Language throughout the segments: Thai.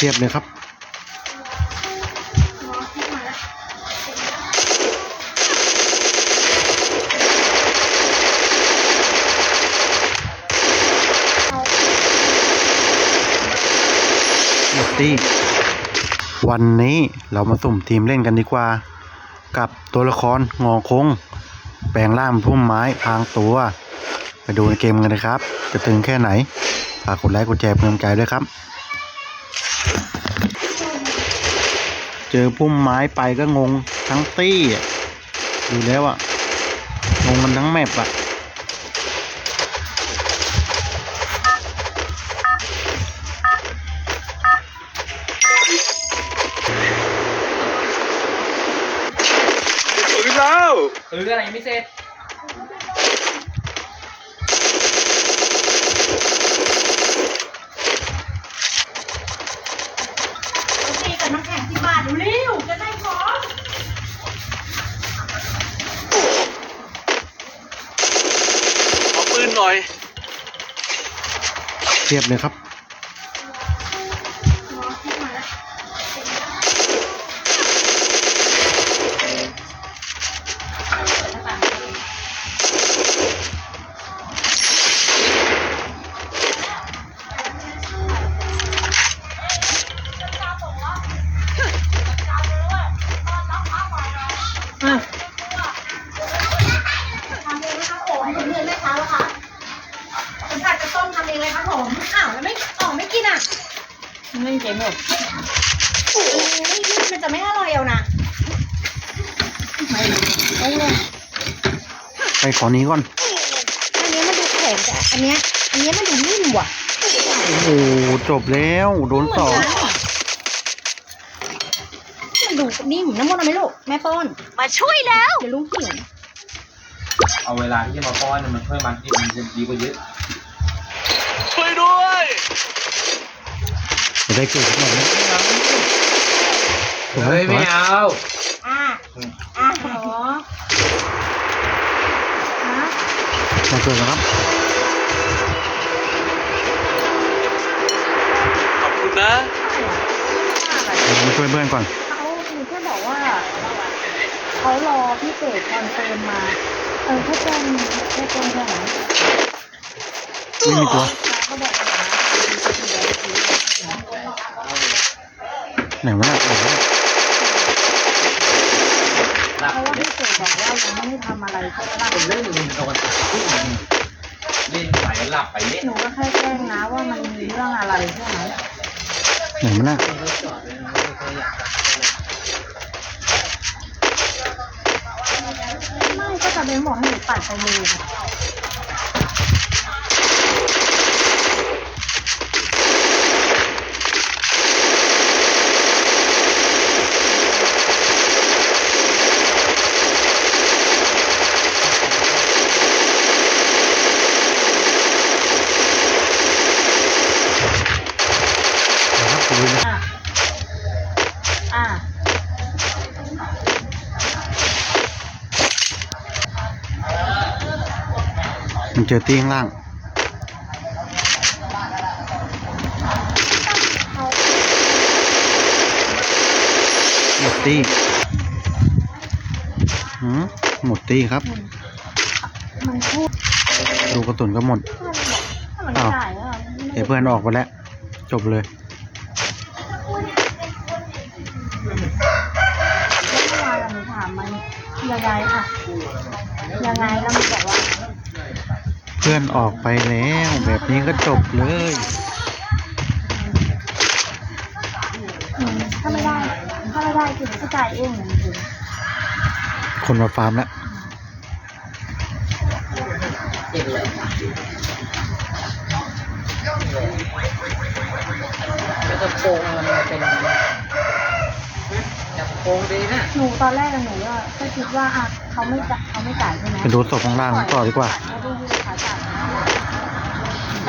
ทียบเลยครับหมดที่วันนี้เรามาสุ่มทีมเล่นกันดีกว่า กับตัวละครงอคง แปลงร่างเป็นพุ่มไม้พรางตัว ไปดูในเกมกันเลยครับ จะถึงแค่ไหน ฝากกดไลค์กดแชร์เพื่อนำใจด้วยครับ เจอพุ่มไม้ไปก็งงทั้งตี้อะดูแล้วอะงงกันทั้งแมปอะถึงแล้วหรืออะไรยังไม่เสร็จ ทียบเลยครับ ไปขอนี้ก่อน อันนี้มันดูแข็งแต่อันเนี้ยอันเนี้ยมันดูนิ่มว่ะโอ้โหจบแล้วโดนสองมันดูนิ่มน้ำมันต์เอาไหมลูกแม่ป้อนมาช่วยแล้ว เดี๋ยวลุงเขียนเอาเวลาที่จะมาป้อนเนี่ยมันช่วยมันที่มันจะดีกว่าเยอะช่วยด้วยจะได้เกิดขึ้นมาไหมเฮ้ยไม่เอาอ่าอ่าเหรอฮะ มาเกิดแล้วครับ ขอบคุณนะเดี๋ยวมาช่วยเพื่อนก่อน เขาคือแค่บอกว่า เขารอพี่เศษคอนเฟิร์มมา เออแค่แจ้งแค่แจ้งแค่นั้นไม่มีตัวเขาบอกว่าไหนวะเนี่ย บอกว่ายังไม่ได้ทำอะไรใช่ไหมล่ะเล่นอยู่ในตะวันตกเล่นไปหลับไปเล่นหนูก็แค่แจ้งนะว่ามันมีเรื่องอะไรใช่ไหมไหนมันน่ะไม่ก็จะเป็นบอกให้หนูปัดไปเลยค่ะ เดี๋ยวครับดูเลย อะอะ มัน เจอตีข้างล่าง หมดตีหืมหมดตีครับ มันพูดดูกระสุนก็หมด ถ้ามันอ้าวไม่ได้อะเดี๋ยวเพื่อนออกไปแล้ว จบเลย แล้วเมื่อวานหนูถามมันยังไงอะยังไงแล้วมันบอกว่าเพื่อนออกไปแล้ว แบบนี้ก็จบเลยอืมถ้าไม่ได้ ถ้าไม่ได้คือก็จ่ายเองจริงคนมาฟาร์มแล้วเก็บเลยแล้วจะโกงมันเป็นจะโกงดีนะหนูตอนแรกอะหนูก็ก็คิดว่าอะเขาไม่จ่ายเขาไม่จ่ายใช่ไหมไปดูศพข้างล่างต่อดีกว่าไม่ได้ยื่นขาจ่ายนะ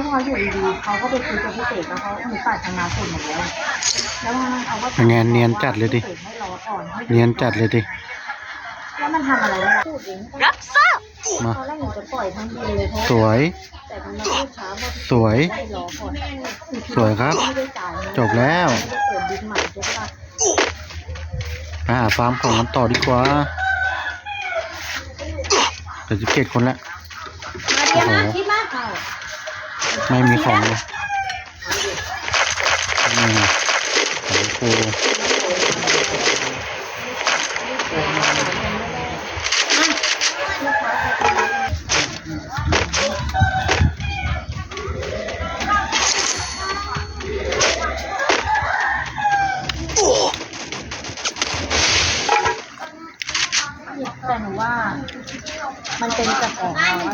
แล้วพออยู่ดีๆเขาก็ไปคุยกับพี่เต๋แล้วเขาหนูตัดทางนาฝุ่นหมดแล้ว แล้วมันเขาก็เป็นไงเนียนจัดเลยดิ ให้รอก่อนให้เนียนจัดเลยดิ แล้วมันทำอะไรไม่ได้พูดเองรับทราบมา ตอนแรกหนูจะปล่อยทั้งทีเลยเพราะสวย แต่มันมาพูดช้าว่าสวย ให้รอก่อนสวยครับ ไม่ได้จ่ายเงินจบแล้ว ไม่ได้เปิดบินใหม่ใช่ปะไปหาฟาร์มของกันต่อดีกว่าเดี๋ยวจะเก็บคนละ มาเดี๋ยวมาคิดมากเอา ไม่มีของเลยนี่ไงของครูแต่หนูว่า มันเป็นจากของเราอะ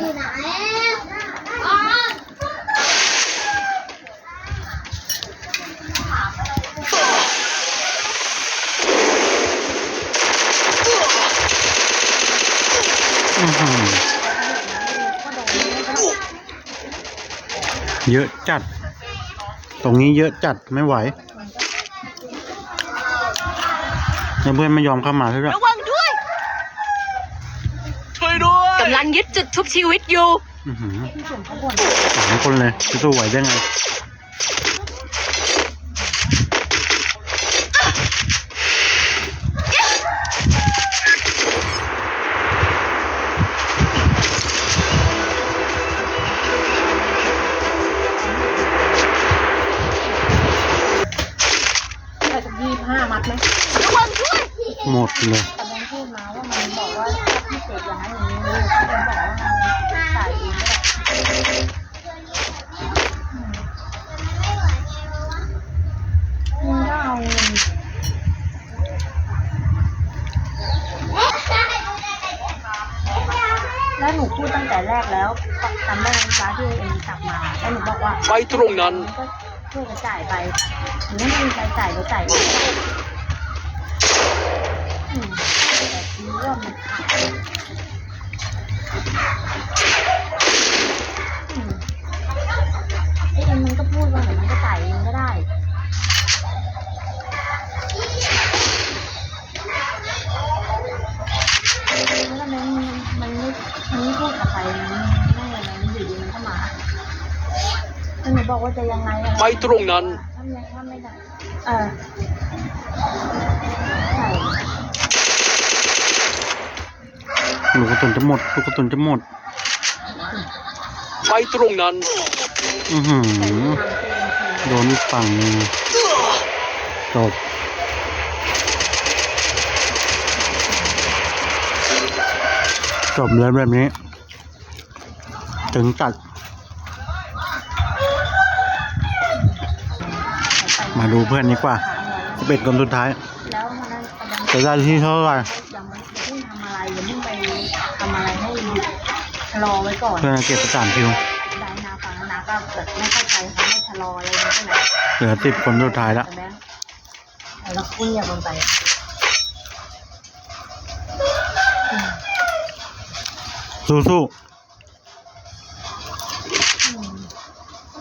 เยอะจัด ตรงนี้เยอะจัดไม่ไหวแล้วเพื่อนไม่ยอมเข้ามาใช่ไหมระวังด้วย ช่วยด้วยกำลังยึดจุดทุบชีวิตอยู่อื้อหือพี่จุ๋มเขาบ่นสามคนเลยจะสู้ไหวได้ไง ยี่ห้ามัดไหมระวังด้วยหมดเลยแต่แบงค์พูดมาว่ามันบอกว่าถ้าพี่เสกอย่างนั้นอย่างนี้เลยพี่แบงค์บอกว่ามันจ่ายเองก็ได้อืมมึงก็เอาเงินแล้วหนูพูดตั้งแต่แรกแล้วจำได้ไหมคะที่เอ็มกลับมาแล้วหนูบอกว่าไปตรงนั้นก็ช่วยกันจ่ายไปหรือไม่มีใครจ่ายก็จ่ายไปอืมแต่ทีนี้ว่ามันขาดอืมไอ้เอ็มมันก็พูดว่าเดี๋ยวมันก็จ่าย บใครมันไม่อะไรมันอยู่ดีมันก็มาแล้วหนูบอกว่าจะยังไงไปตรงนั้นทำไงถ้าไม่ได้เออใช่ ลูกกระสุนจะหมด ลูกกระสุนจะหมด ไปตรงนั้น อือหือทำเต็มทีโดนอีกฝั่งหนึ่งจบจบเลยแบบนี้ ถึงจัด มาดูเพื่อนดีกว่าสิบเอ็ดคนสุดท้าย แล้วมันนั้นกำลังจะได้ที่เท่าไหร่ ยังไม่เพิ่งทำ อะไรยังไม่ไปทำอะไรให้หยุดชะลอไว้ก่อนเพื่อนเก็บไปสามคิวได้นาฟังแล้วนาก็แบบไม่เข้าใจเขาไม่ชะลออะไรเลยใช่ไหมเหลือสิบคนสุดท้ายแล้วแต่แบงค์แล้วคุยกันไปอืมสู้สู้อืม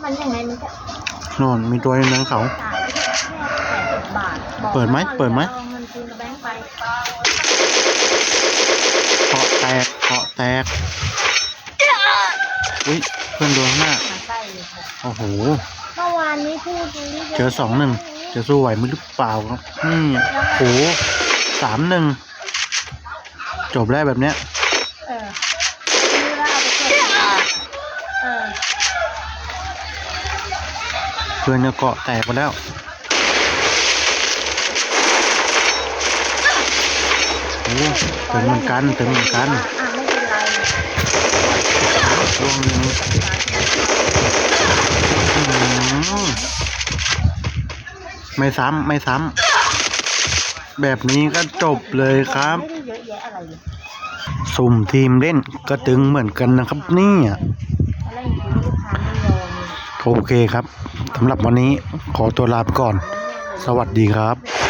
มันยังไงมันก็ๆโน่นมีตัวในเนื้อเขาจ่ายแค่แปดสิบบาทบอกเปิดไหมว่าเปิดไหม ตกเกาะแตกอุ้ยเพื่อนโดนข้างหน้ามาใส่เลยค่ะโอ้โหเมื่อวานนี้พูดนี้เจอสองหนึ่งจะสู้ไหวไหมหรือเปล่าครับนี่โอ้โหสามหนึ่งจบแล้วแบบเนี้ยเออนี่แล้วเอาไปเก็บเออเพื่อนจะเกาะแตกไปแล้วโอ้ ถึงเหมือนกันถึงเหมือนกันอะไม่เป็นไรช่วงหนึ่งอื้อหือไม่ซ้ำไม่ซ้ำแบบนี้ก็จบเลยครับไม่ได้เยอะแยะอะไรเลยสุ่มทีมเล่นก็ตึงเหมือนกันนะครับเนี่ยอะไรอย่างเงี้ยลูกค้าไม่ยอมเลยโอเคครับสำหรับวันนี้ขอตัวลาไปก่อน สวัสดีครับเ